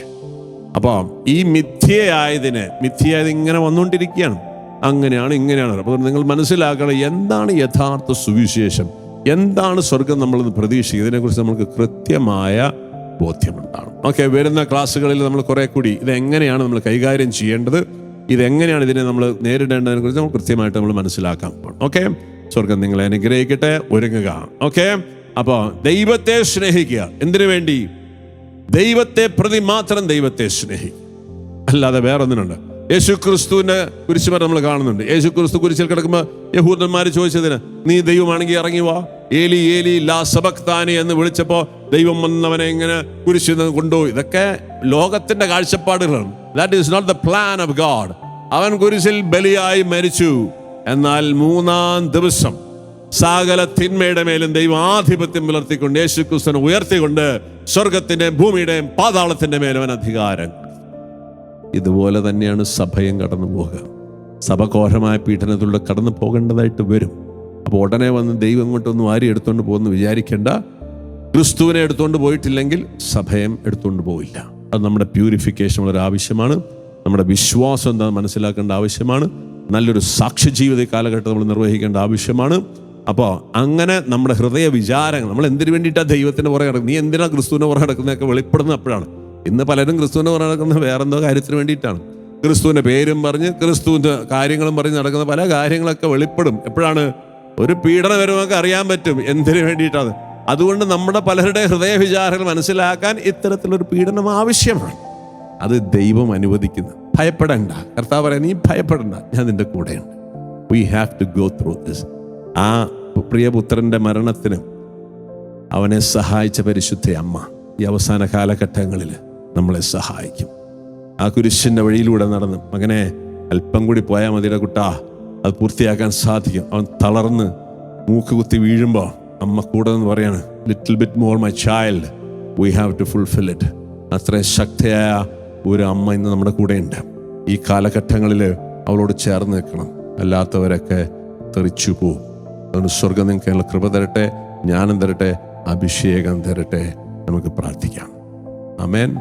അപ്പോൾ ഈ മിഥ്യയായതിന് മിഥ്യയായത് ഇങ്ങനെ വന്നുകൊണ്ടിരിക്കുകയാണ്. അങ്ങനെയാണ് ഇങ്ങനെയാണ്. അപ്പോൾ നിങ്ങൾ മനസ്സിലാക്കണം എന്താണ് യഥാർത്ഥ സുവിശേഷം? എന്താണ് സ്വർഗം നമ്മൾ പ്രതീക്ഷിക്കുക. ഇതിനെക്കുറിച്ച് നമുക്ക് കൃത്യമായ ബോധ്യമുണ്ടാകും. ഓക്കെ വരുന്ന ക്ലാസ്സുകളിൽ നമ്മൾ കുറെ കൂടി ഇതെങ്ങനെയാണ് നമ്മൾ കൈകാര്യം ചെയ്യേണ്ടത്? ഇതെങ്ങനെയാണ് ഇതിനെ നമ്മൾ നേരിടേണ്ടതിനെ കുറിച്ച് നമ്മൾ കൃത്യമായിട്ട് നമ്മൾ മനസ്സിലാക്കാൻ പോകണം ഓക്കെ സ്വർഗം നിങ്ങളെ അനുഗ്രഹിക്കട്ടെ ഒരുങ്ങുക. ഓക്കെ അപ്പോൾ ദൈവത്തെ സ്നേഹിക്കുക. എന്തിനു വേണ്ടി? ദൈവത്തെ പ്രതി മാത്രം ദൈവത്തെ സ്നേഹിക്കും അല്ലാതെ വേറൊന്നിനുണ്ട്. യേശു ക്രിസ്തുവിന്റെ കുരിശുമരം നമ്മൾ കാണുന്നുണ്ട്. യേശു ക്രിസ്തു കുരിശിൽ കിടക്കുമ്പോൾ യഹൂദന്മാർ ചോദിച്ചതിന് നീ ദൈവമാണെങ്കിൽ ഇറങ്ങി വാ. ഏലി ഏലി ലാ സബക്താനി എന്ന് വിളിച്ചപ്പോൾ ദൈവം വന്നവനെ ഇങ്ങനെ കുരിശിൽ നിന്ന് കൊണ്ടുപോയി. ഇതൊക്കെ ലോകത്തിന്റെ കാഴ്ചപ്പാടുകളാണ്. That is not the plan of God അവൻ കുരിശിൽ ബലിയായി മരിച്ചു. എന്നാൽ മൂന്നാം ദിവസം സകല തിന്മയുടെ മേലും ദൈവം ആധിപത്യം പുലർത്തിക്കൊണ്ട് യേശു ക്രിസ്തുവിനെ ഉയർത്തിക്കൊണ്ട് സ്വർഗത്തിന്റെയും ഭൂമിയുടെയും പാതാളത്തിന്റെ മേലും അവൻ അധികാരം ഇതുപോലെ തന്നെയാണ് സഭയും കടന്നു പോകുക സഭ ഘോരമായ പീഡനത്തിലൂടെ കടന്നു പോകേണ്ടതായിട്ട് വരും. അപ്പോൾ ഉടനെ വന്ന് ദൈവം ഇങ്ങോട്ടൊന്നും ആരും എടുത്തുകൊണ്ട് പോകുന്നു വിചാരിക്കേണ്ട. ക്രിസ്തുവിനെ എടുത്തുകൊണ്ട് പോയിട്ടില്ലെങ്കിൽ സഭയം എടുത്തുകൊണ്ട് പോയില്ല അത് നമ്മുടെ പ്യൂരിഫിക്കേഷൻ വളരെ ആവശ്യമാണ്. നമ്മുടെ വിശ്വാസം എന്താ മനസ്സിലാക്കേണ്ട ആവശ്യമാണ്. നല്ലൊരു സാക്ഷ്യ ജീവിത കാലഘട്ടം നമ്മൾ നിർവഹിക്കേണ്ട ആവശ്യമാണ്. അപ്പോൾ അങ്ങനെ നമ്മുടെ ഹൃദയ വിചാരങ്ങൾ നമ്മൾ എന്തിനു വേണ്ടിയിട്ടാണ് ദൈവത്തിന് പുറകെ കിടക്കുന്നത് നീ എന്തിനാണ് ക്രിസ്തുവിനെ പുറകെ കിടക്കുന്നതൊക്കെ വെളിപ്പെടുന്ന അപ്പോഴാണ്. ഇന്ന് പലരും ക്രിസ്തുവിനെ പുറകെ നടക്കുന്നത് വേറെന്തോ കാര്യത്തിന് വേണ്ടിയിട്ടാണ്. ക്രിസ്തുവിന്റെ പേരും പറഞ്ഞ് ക്രിസ്തുവിന്റെ കാര്യങ്ങളും പറഞ്ഞ് നടക്കുന്ന പല കാര്യങ്ങളൊക്കെ വെളിപ്പെടും. എപ്പോഴാണ്? ഒരു പീഡനം വരുമൊക്കെ അറിയാൻ പറ്റും എന്തിനു വേണ്ടിയിട്ടാണ്. അതുകൊണ്ട് നമ്മുടെ പലരുടെ ഹൃദയ വിചാരങ്ങൾ മനസ്സിലാക്കാൻ ഇത്തരത്തിലൊരു പീഡനം ആവശ്യമാണ്. അത് ദൈവം അനുവദിക്കുന്നു. ഭയപ്പെടണ്ട. കർത്താവ് പറയാൻ നീ ഭയപ്പെടണ്ട. ഞാൻ നിന്റെ കൂടെയുണ്ട്. We have to go through this ആ പ്രിയപുത്രന്റെ മരണത്തിന് അവനെ സഹായിച്ച പരിശുദ്ധ അമ്മ ഈ അവസാന കാലഘട്ടങ്ങളിൽ നമ്മളെ സഹായിക്കും. ആ കുരിശിന്റെ വഴിയിലൂടെ നടന്ന് മകനെ അല്പം കൂടി പോയാൽ മതിയുടെ കുട്ടാ. അത് പൂർത്തിയാക്കാൻ സാധിക്കും. അവൻ തളർന്ന് മൂക്ക് കുത്തി വീഴുമ്പോൾ അമ്മ കൂടെ എന്ന് പറയാണ് little bit more my child we have to fulfil it അത്രയും ശക്തിയായ ഒരു അമ്മ ഇന്ന് നമ്മുടെ കൂടെയുണ്ട്. ഈ കാലഘട്ടങ്ങളിൽ അവളോട് ചേർന്ന് നിൽക്കണം. അല്ലാത്തവരൊക്കെ തെറിച്ചു പോവും. അതുകൊണ്ട് സ്വർഗം നിങ്ങൾക്ക് കൃപ തരട്ടെ ജ്ഞാനം തരട്ടെ അഭിഷേകം തരട്ടെ. നമുക്ക് പ്രാർത്ഥിക്കാം. അമേൻ